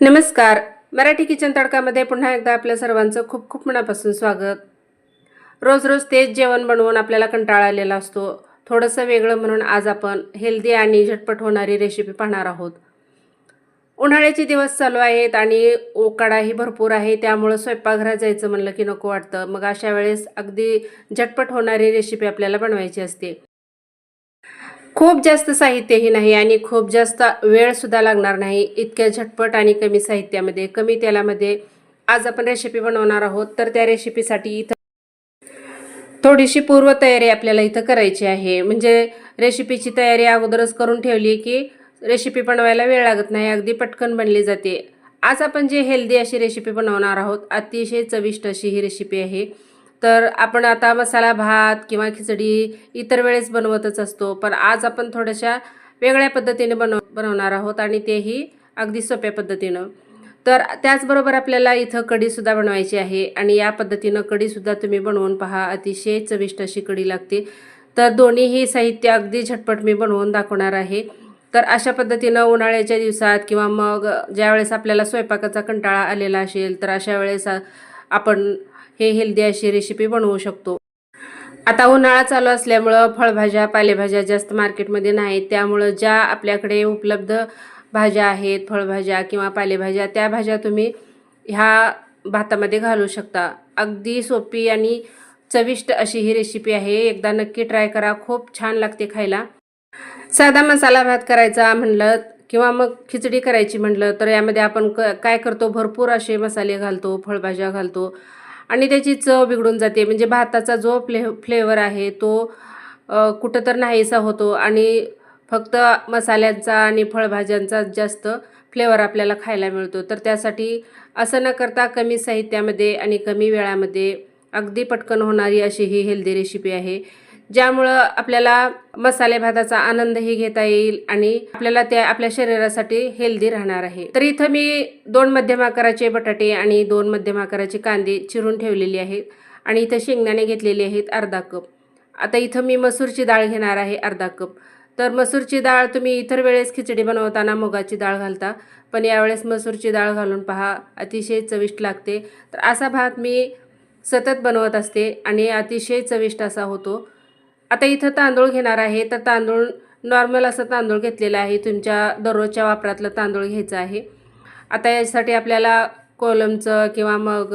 नमस्कार. मराठी किचन तडकामध्ये पुन्हा एकदा आपल्या सर्वांचं खूप खूप मनापासून स्वागत. रोज रोज तेच जेवण बनवून आपल्याला कंटाळा आलेला असतो. थोडंसं वेगळं म्हणून आज आपण हेल्दी आणि झटपट होणारी रेसिपी पाहणार आहोत. उन्हाळ्याचे दिवस चालू आहेत आणि ओकाडाही भरपूर आहे त्यामुळं स्वयंपाकघरात जायचं म्हणलं की नको वाटतं. मग अशा वेळेस अगदी झटपट होणारी रेसिपी आपल्याला बनवायची असते. खूप जास्त साहित्यही नाही आणि खूप जास्त वेळसुद्धा लागणार नाही. इतक्या झटपट आणि कमी साहित्यामध्ये कमी तेलामध्ये आज आपण रेसिपी बनवणार आहोत. तर त्या रेसिपीसाठी इथं थोडीशी पूर्वतयारी आपल्याला इथं करायची आहे. म्हणजे रेसिपीची तयारी अगोदरच करून ठेवली की रेसिपी बनवायला वेळ लागत नाही. अगदी पटकन बनली जाते. आज आपण जे हेल्दी अशी रेसिपी बनवणार आहोत अतिशय चविष्ट अशी ही रेसिपी आहे. तर आपण आता मसाला भात किंवा खिचडी इतर वेळेस बनवतच असतो. पण आज आपण थोड्याशा वेगळ्या पद्धतीने बनव बनवणार आहोत आणि तेही अगदी सोप्या पद्धतीनं. तर त्याचबरोबर आपल्याला इथं कढीसुद्धा बनवायची आहे आणि या पद्धतीनं कढीसुद्धा तुम्ही बनवून पहा. अतिशय चविष्ट अशी कढी लागते. तर दोन्हीही साहित्य अगदी झटपट मी बनवून दाखवणार आहे. तर अशा पद्धतीनं उन्हाळ्याच्या दिवसात किंवा मग ज्यावेळेस आपल्याला स्वयंपाकाचा कंटाळा आलेला असेल तर अशा वेळेस आपण हे हेल्दी अशी रेसिपी बनवू शकतो. आता उन्हाळा चालू असल्यामुळं फळभाज्या पालेभाज्या जास्त मार्केटमध्ये नाहीत. त्यामुळं ज्या आपल्याकडे उपलब्ध भाज्या आहेत फळभाज्या किंवा पालेभाज्या त्या भाज्या तुम्ही ह्या भातामध्ये घालू शकता. अगदी सोपी आणि चविष्ट अशी ही रेसिपी आहे. एकदा नक्की ट्राय करा. खूप छान लागते खायला. साधा मसाला भात करायचा म्हणलं किंवा मग खिचडी करायची म्हणलं तर यामध्ये आपण क काय करतो? भरपूर असे मसाले घालतो फळभाज्या घालतो. आणि त्याची चव बिघडून जाते. म्हणजे भाताचा जो फ्ले फ्लेवर आहे तो कुठं तर नाहीसा होतो आणि फक्त मसाल्यांचा आणि फळभाज्यांचा जास्त फ्लेवर आपल्याला खायला मिळतो. तर त्यासाठी असं न करता कमी साहित्यामध्ये आणि कमी वेळामध्ये अगदी पटकन होणारी अशी ही हेल्दी रेसिपी आहे. ज्यामुळं आपल्याला मसाले भाताचा आनंदही घेता येईल आणि आपल्याला त्या आपल्या शरीरासाठी हेल्दी राहणार आहे. तर इथं मी दोन मध्यम आकाराचे बटाटे आणि दोन मध्यम आकाराचे कांदे चिरून ठेवलेले आहेत आणि इथं शेंगदाणे घेतलेले आहेत अर्धा कप. आता इथं मी मसूरची डाळ घेणार आहे अर्धा कप. तर मसूरची डाळ तुम्ही इतर वेळेस खिचडी बनवताना मुगाची डाळ घालता पण यावेळेस मसूरची डाळ घालून पहा अतिशय चविष्ट लागते. तर असा भात मी सतत बनवत असते आणि अतिशय चविष्ट असा होतो. आता इथं तांदूळ घेणार आहे तर तांदूळ नॉर्मल असं तांदूळ घेतलेलं आहे. तुमच्या दररोजच्या वापरातलं तांदूळ घ्यायचं आहे. आता यासाठी आपल्याला कोलमचं किंवा मग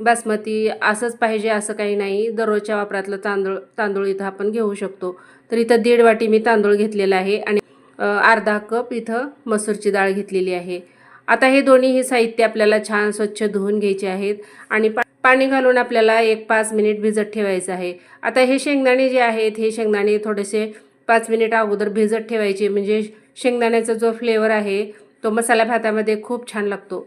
बासमती असंच पाहिजे असं काही नाही. दररोजच्या वापरातलं तांदूळ तांदूळ इथं आपण घेऊ शकतो. तर इथं दीड वाटी मी तांदूळ घेतलेला आहे आणि अर्धा कप इथं मसूरची डाळ घेतलेली आहे. आता हे दोन्हीही साहित्य आपल्याला छान स्वच्छ धुवून घ्यायचे आहेत आणि पाणी घालून आपल्याला एक पाच मिनिट भिजत ठेवायचं आहे. आता हे शेंगदाणे जे आहेत हे शेंगदाणे थोडेसे पाच मिनिट अगोदर भिजत ठेवायचे. म्हणजे शेंगदाण्याचा जो फ्लेवर आहे तो मसाला भातामध्ये खूप छान लागतो.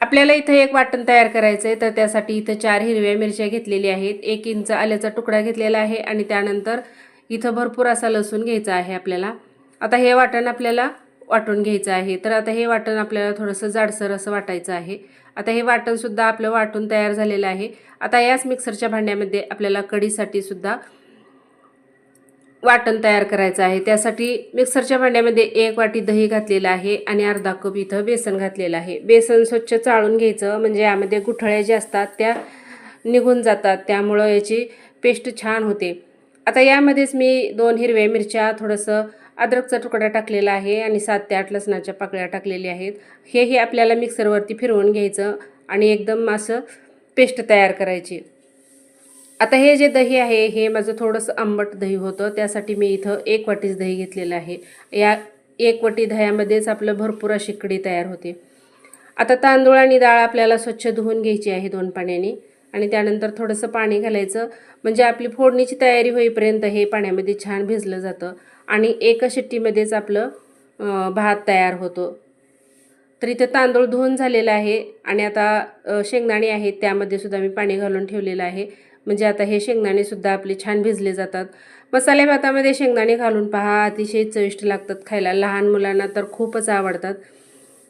आपल्याला इथं एक वाटण तयार करायचं आहे तर त्यासाठी इथं चार हिरव्या मिरच्या घेतलेल्या आहेत. एक इंच आल्याचा तुकडा घेतलेला आहे आणि त्यानंतर इथं भरपूर असा लसूण घ्यायचा आहे आपल्याला. आता हे वाटण आपल्याला वाटून घ्यायचं आहे. तर आता हे वाटण आपल्याला थोडंसं जाडसर असं वाटायचं आहे. आता हे वाटणसुद्धा आपलं वाटून तयार झालेलं आहे. आता याच मिक्सरच्या भांड्यामध्ये आपल्याला कढीसाठी सुद्धा वाटण तयार करायचं आहे. त्यासाठी मिक्सरच्या भांड्यामध्ये एक वाटी दही घातलेलं आहे आणि अर्धा कप इथं बेसन घातलेलं आहे. बेसन स्वच्छ चाळून घ्यायचं म्हणजे यामध्ये गुठळ्या ज्या असतात त्या निघून जातात. त्यामुळं याची पेस्ट छान होते. आता यामध्येच मी दोन हिरव्या मिरच्या थोडंसं अद्रकचा तुकडा टाकलेला आहे आणि सात ते आठ लसणाच्या पाकळ्या टाकलेल्या आहेत. हेही आपल्याला मिक्सरवरती फिरवून घ्यायचं आणि एकदम असं पेस्ट तयार करायची. आता हे जे दही आहे हे माझं थोडंसं आंबट दही होतं. त्यासाठी मी इथं एक वाटीच दही घेतलेलं आहे. या एक वाटी दह्यामध्येच आपलं भरपूर अशी कढी तयार होते. आता तांदूळ आणि डाळ आपल्याला स्वच्छ धुवून घ्यायची आहे दोन पाण्याने आणि त्यानंतर थोडंसं पाणी घालायचं. म्हणजे आपली फोडणीची तयारी होईपर्यंत हे पाण्यामध्ये छान भिजलं जातं. आणि एका शिट्टीमध्येच आपलं भात तयार होतो. तर इथं तांदूळ धुवून झालेला आहे आणि आता शेंगदाणे आहेत त्यामध्ये सुद्धा मी पाणी घालून ठेवलेलं आहे. म्हणजे आता हे शेंगदाणेसुद्धा आपले छान भिजले जातात. मसाले भातामध्ये शेंगदाणे घालून पहा अतिशय चविष्ट लागतात खायला. लहान मुलांना तर खूपच आवडतात.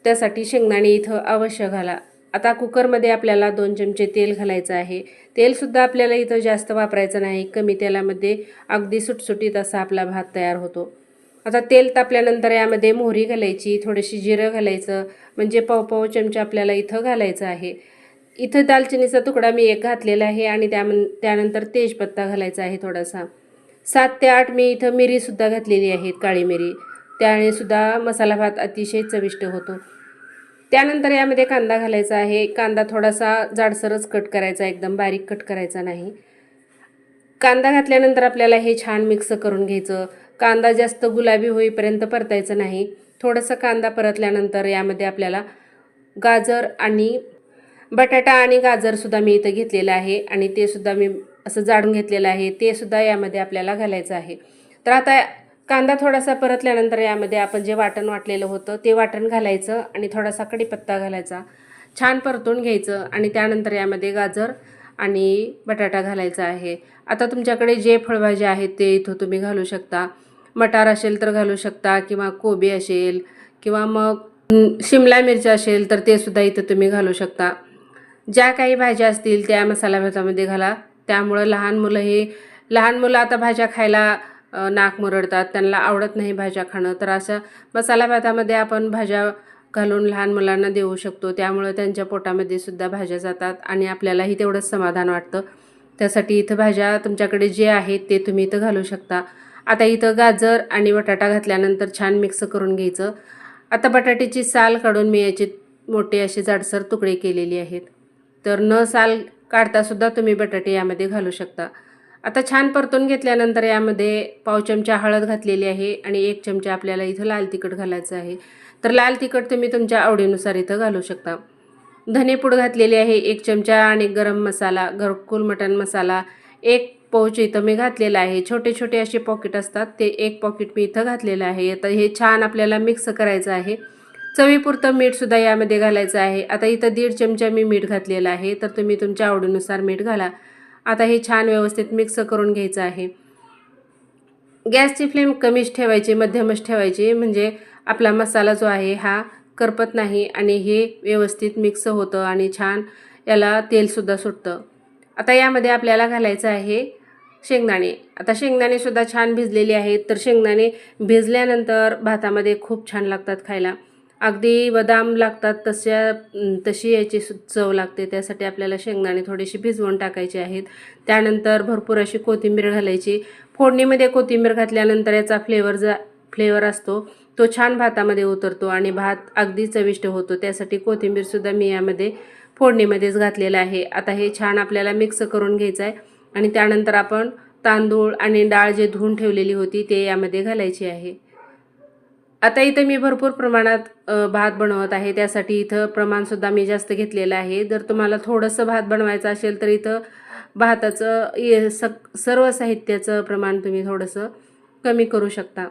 त्यासाठी शेंगदाणे इथं अवश्य घाला. आता कुकरमध्ये आपल्याला दोन चमचे तेल घालायचं आहे. तेलसुद्धा आपल्याला इथं जास्त वापरायचं नाही. कमी तेलामध्ये अगदी सुटसुटीत असा आपला भात तयार होतो. आता तेल तापल्यानंतर यामध्ये मोहरी घालायची थोडीशी जिरं घालायचं म्हणजे पावपाव चमचा आपल्याला इथं घालायचं आहे. इथं दालचिनीचा तुकडा मी एक घातलेला आहे आणि त्या त्यानंतर तेजपत्ता घालायचा आहे थोडासा. सात ते आठ मी इथं मिरीसुद्धा घातलेली आहेत काळी मिरी. त्याने सुद्धा मसाला भात अतिशय चविष्ट होतो. त्यानंतर यामध्ये कांदा घालायचा आहे. कांदा थोडासा जाडसरच कट करायचा एकदम बारीक कट करायचा नाही. कांदा घातल्यानंतर आपल्याला हे छान मिक्स करून घ्यायचं. कांदा जास्त गुलाबी होईपर्यंत परतायचं नाही. थोडंसं कांदा परतल्यानंतर यामध्ये आपल्याला गाजर आणि बटाटा आणि गाजरसुद्धा मी इथं घेतलेलं आहे आणि ते सुद्धा मी असं जाडून घेतलेलं आहे. ते सुद्धा यामध्ये आपल्याला घालायचं आहे. तर आता कांदा थोडासा परतल्यानंतर यामध्ये आपण जे वाटण वाटलेलं होतं ते वाटण घालायचं आणि थोडासा कढीपत्ता घालायचा. छान परतून घ्यायचं आणि त्यानंतर यामध्ये गाजर आणि बटाटा घालायचा आहे. आता तुमच्याकडे जे फळभाज्या आहेत ते इथं तुम्ही घालू शकता. मटार असेल तर घालू शकता किंवा कोबी असेल किंवा मग शिमला मिरची असेल तर ते सुद्धा इथं तुम्ही घालू शकता. ज्या काही भाज्या असतील त्या मसाला भातामध्ये घाला. त्यामुळं लहान मुलं हे लहान मुलं आता भाज्या खायला नाक मुरडतात त्यांना आवडत नाही भाज्या खाणं. तर अशा मसाला भातामध्ये आपण भाज्या घालून लहान मुलांना देऊ शकतो. त्यामुळं त्यांच्या पोटामध्ये सुद्धा भाज्या जातात आणि आपल्यालाही तेवढंच समाधान वाटतं. त्यासाठी इथं भाज्या तुमच्याकडे जे आहेत ते तुम्ही इथं घालू शकता. आता इथं गाजर आणि बटाटा घातल्यानंतर छान मिक्स करून घ्यायचं. आता बटाट्याची साल काढून मी याचे मोठे असे जाडसर तुकडे केलेले आहेत. तर न साल काढतासुद्धा तुम्ही बटाटे यामध्ये घालू शकता. आता छान परतून घेतल्यानंतर यामध्ये पाव चमचा हळद घातलेली आहे आणि एक चमचा आपल्याला इथं लाल तिखट घालायचं आहे. तर लाल तिखट तुम्ही तुमच्या आवडीनुसार इथं घालू शकता. धनेपूड घातलेली आहे एक चमचा आणि गरम मसाला घरकुल मटण मसाला एक पाऊच इथं मी घातलेला आहे. छोटे छोटे असे पॉकेट असतात ते एक पॉकेट मी इथं घातलेलं आहे. आता हे छान आपल्याला मिक्स करायचं आहे. चवीपुरतं मीठसुद्धा यामध्ये घालायचं आहे. आता इथं दीड चमचा मी मीठ घातलेलं आहे. तर तुम्ही तुमच्या आवडीनुसार मीठ घाला. आता हे छान व्यवस्थित मिक्स करून घ्यायचं आहे. गॅसची फ्लेम कमीच ठेवायची मध्यमच ठेवायची. म्हणजे आपला मसाला जो आहे हा करपत नाही आणि हे व्यवस्थित मिक्स होतं आणि छान याला तेलसुद्धा सुटतं. आता यामध्ये आपल्याला घालायचं आहे शेंगदाणे. आता शेंगदाणेसुद्धा छान भिजलेले आहेत. तर शेंगदाणे भिजल्यानंतर भातामध्ये खूप छान लागतात खायला. अगदी बदाम लागतात तशा तशी याची चव लागते. त्यासाठी आपल्याला शेंगदाणे थोडीशी भिजवून टाकायचे आहेत. त्यानंतर भरपूर अशी कोथिंबीर घालायची. फोडणीमध्ये कोथिंबीर घातल्यानंतर याचा फ्लेवर जा फ्लेवर असतो. तो छान भातामध्ये उतरतो आणि भात अगदी चविष्ट होतो. त्यासाठी कोथिंबीरसुद्धा मी यामध्ये फोडणीमध्येच घातलेलं आहे. आता हे छान आपल्याला मिक्स करून घ्यायचं आहे आणि त्यानंतर आपण तांदूळ आणि डाळ जे धुवून ठेवलेली होती ते यामध्ये घालायची आहे. आता इथं मी भरपूर प्रमाणात भात बनवत आहे. त्यासाठी इथं प्रमाणसुद्धा मी जास्त घेतलेलं आहे. जर तुम्हाला थोडंसं भात बनवायचं असेल तर इथं भाताचं ये- सर्व साहित्याचं प्रमाण तुम्ही थोडंसं कमी करू शकता.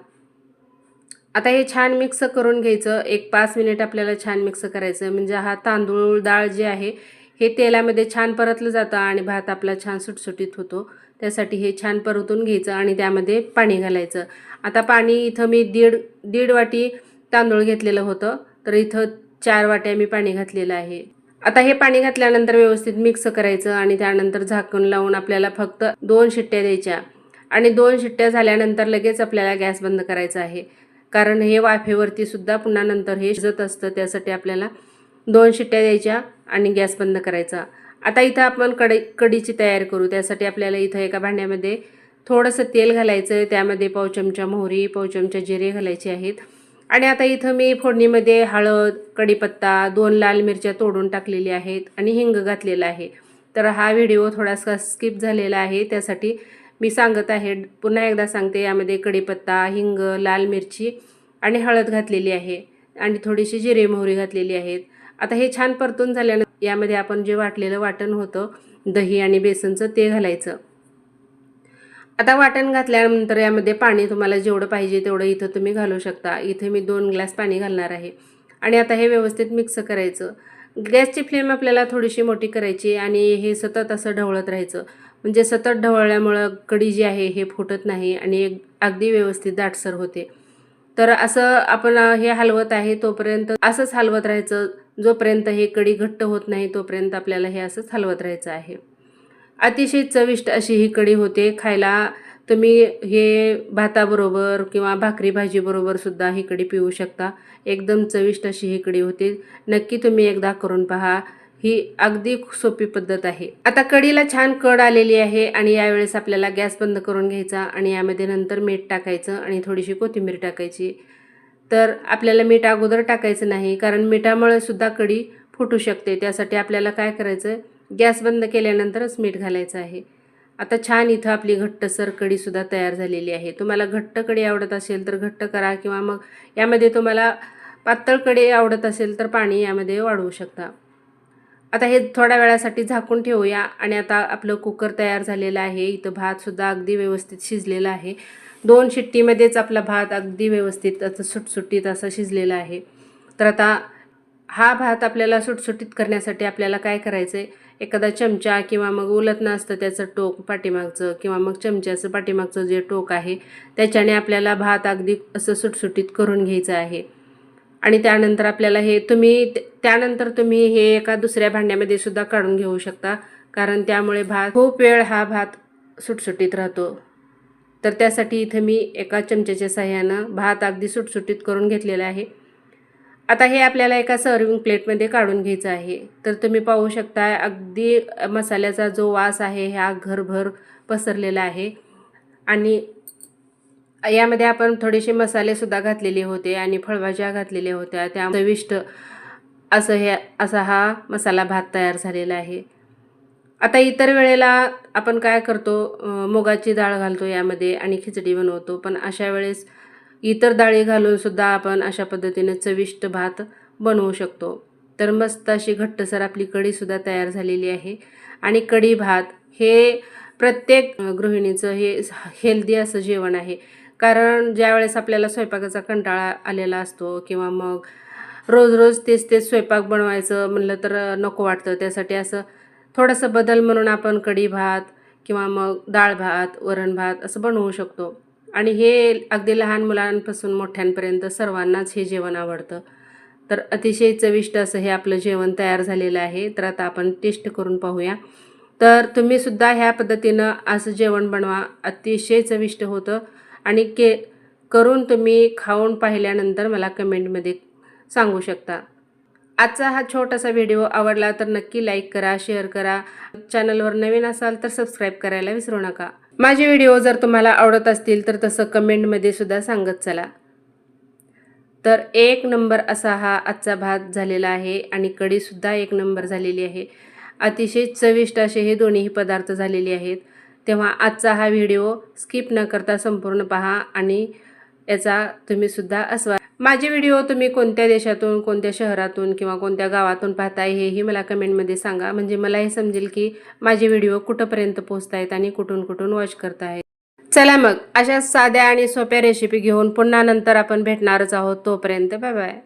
आता हे छान मिक्स करून घ्यायचं. एक पाच मिनिट आपल्याला छान मिक्स करायचं. म्हणजे हा तांदूळ डाळ जे आहे हे तेलामध्ये छान परतलं जातं आणि भात आपला छान सुटसुटीत होतो. त्यासाठी हे छान परतून घ्यायचं आणि त्यामध्ये पाणी घालायचं. आता पाणी इथं मी दीड दीड वाटी तांदूळ घेतलेलं होतं तर इथं चार वाट्या मी पाणी घातलेलं आहे. आता हे पाणी घातल्यानंतर व्यवस्थित मिक्स करायचं आणि त्यानंतर झाकण लावून आपल्याला फक्त दोन शिट्ट्या द्यायच्या. आणि दोन शिट्ट्या झाल्यानंतर लगेच आपल्याला गॅस बंद करायचा आहे. कारण हे वाफेवरती सुद्धा पुन्हा नंतर हे शिजत असतं त्यासाठी आपल्याला दोन शिट्ट्या द्यायच्या आणि गॅस बंद करायचा. आता इथं आपण कढई कढीची तयार करू. त्यासाठी आपल्याला इथं एका भांड्यामध्ये थोडंसं तेल घालायचं आहे त्यामध्ये पाव चमचा मोहरी पाव चमचा जिरे घालायचे आहेत. आणि आता इथं मी फोडणीमध्ये हळद कढीपत्ता दोन लाल मिरच्या तोडून टाकलेल्या आहेत आणि हिंग घातलेला आहे. तर हा व्हिडिओ थोडासा स्किप झालेला आहे. त्यासाठी मी सांगत आहे पुन्हा एकदा सांगते यामध्ये कढीपत्ता हिंग लाल मिरची आणि हळद घातलेली आहे. आणि थोडीशी जिरे मोहरी घातलेली आहेत. आता हे छान परतून झाल्यानंतर यामध्ये आपण जे वाटलेलं वाटण होतं दही आणि बेसनचं ते घालायचं. आता वाटण घातल्यानंतर यामध्ये पाणी तुम्हाला जेवढं पाहिजे तेवढं इथं तुम्ही घालू शकता. इथे मी दोन ग्लास पाणी घालणार आहे. आणि आता हे व्यवस्थित मिक्स करायचं. गॅसची फ्लेम आपल्याला थोडीशी मोठी करायची आणि हे सतत असं ढवळत राहायचं. म्हणजे सतत ढवळल्यामुळं कढी जी आहे हे फुटत नाही आणि एक अगदी व्यवस्थित दाटसर होते. तर असं आपण हे हलवत आहे तोपर्यंत असंच हलवत राहायचं. जोपर्यंत हे कढी घट्ट होत नाही तोपर्यंत आपल्याला हे असंच हलवत राहायचं आहे. अतिशय चविष्ट अशी ही कढी होते. खायला तुम्ही हे भाताबरोबर किंवा भाकरी भाजीबरोबर सुद्धा ही कढी पिऊ शकता. एकदम चविष्ट अशी ही कढी होते. नक्की तुम्ही एकदा करून पहा. ही अगदी सोपी पद्धत आहे. आता कढीला छान कड आलेली आहे आणि यावेळेस आपल्याला गॅस बंद करून घ्यायचा आणि यामध्ये नंतर मीठ टाकायचं आणि थोडीशी कोथिंबीर टाकायची. तर आपल्याला मीठ अगोदर टाकायचं नाही कारण मिठामुळे सुद्धा कढी फुटू शकते. त्यासाठी आपल्याला काय करायचं गॅस बंद केल्यानंतरच मीठ घालायचं आहे. आता छान इथं आपली घट्टसर कढीसुद्धा तयार झालेली आहे. तुम्हाला घट्ट कढी आवडत असेल तर घट्ट करा किंवा मग यामध्ये तुम्हाला पातळ कढी आवडत असेल तर पाणी यामध्ये वाढवू शकता. आता हे थोड्या वेळासाठी झाकून ठेवूया आणि आता आपलं कुकर तयार झालेलं आहे. इथं भातसुद्धा अगदी व्यवस्थित शिजलेला आहे. दोन शिट्टीमध्येच आपला भात अगदी व्यवस्थित असं सुटसुटीत असा शिजलेला आहे. तर आता हा भात आपल्याला सुटसुटीत करण्यासाठी आपल्याला काय करायचं आहे एखादा चमचा किंवा मग उलटणं असतं त्याचं टोक पाठीमागचं किंवा मग चमच्याचं पाठीमागचं जे टोक आहे त्याच्याने आपल्याला भात अगदी असं सुटसुटीत करून घ्यायचं आहे. आणि त्यानंतर आपल्याला हे तुम्ही त्यानंतर तुम्ही हे एका दुसऱ्या भांड्यामध्ये सुद्धा काढून घेऊ शकता. कारण त्यामुळे भात खूप वेळ हा भात सुटसुटीत राहतो. तर त्यासाठी इथं मी एका चमच्याच्या साह्यानं भात अगदी सुटसुटीत करून घेतलेला आहे. आता हे आपल्याला एका सर्विंग प्लेटमध्ये काढून घ्यायचं आहे. तर तुम्ही पाहू शकता अगदी मसाल्याचा जो वास आहे हा घरभर पसरलेला आहे. आणि यामध्ये आपण थोडेसे मसालेसुद्धा घातलेले होते आणि फळभाज्या घातलेल्या होत्या. त्या चविष्ट असं हे असा हा मसाला भात तयार झालेला आहे. आता इतर वेळेला आपण काय करतो? मुगाची डाळ घालतो यामध्ये आणि खिचडी बनवतो. पण अशा वेळेस इतर डाळी घालूनसुद्धा आपण अशा पद्धतीने चविष्ट भात बनवू शकतो. तर मस्त अशी घट्टसर आपली कढीसुद्धा तयार झालेली आहे. आणि कढी भात हे प्रत्येक गृहिणीचं हे हेल्दी असं जेवण आहे. कारण ज्यावेळेस आपल्याला स्वयंपाकाचा कंटाळा आलेला असतो किंवा मग रोज रोज तेच तेच स्वयंपाक बनवायचं म्हणलं तर नको वाटतं. त्यासाठी असं थोडंसं बदल म्हणून आपण कढी भात किंवा मग डाळ भात वरण भात असं बनवू शकतो. आणि हे अगदी लहान मुलांपासून मोठ्यांपर्यंत सर्वांनाच हे जेवण आवडतं. तर अतिशय चविष्ट असं हे आपलं जेवण तयार झालेलं आहे. तर आता आपण टेस्ट करून पाहूया. तर तुम्हीसुद्धा ह्या पद्धतीनं असं जेवण बनवा. अतिशय चविष्ट होतं. आणि के करून तुम्ही खाऊन पाहिल्यानंतर मला कमेंटमध्ये सांगू शकता. आजचा हा छोटासा व्हिडिओ आवडला तर नक्की लाईक करा शेअर करा. चॅनलवर नवीन असाल तर सबस्क्राईब करायला विसरू नका. माझे व्हिडिओ जर तुम्हाला आवडत असतील तर तसं कमेंटमध्ये सुद्धा सांगत चला. तर एक नंबर असा हा आजचा भात झालेला आहे आणि कढीसुद्धा एक नंबर झालेली आहे. अतिशय चविष्ट असे हे दोन्हीही पदार्थ झालेले आहेत. तेव्हा आजचा हा व्हिडिओ स्किप न करता संपूर्ण पहा आणि याचा तुम्ही सुद्धा आस्वाद. माझे व्हिडिओ तुम्ही कोणत्या देशातून कोणत्या शहरातून किंवा कोणत्या गावातून पाहताय हेही मला कमेंटमध्ये सांगा. म्हणजे मला हे समजेल की माझे व्हिडिओ कुठंपर्यंत पोहोचत आहेत आणि कुठून कुठून वॉच करतायत. चला मग अशा साध्या आणि सोप्या रेसिपी घेऊन पुन्हा नंतर आपण भेटणारच आहोत तोपर्यंत बाय बाय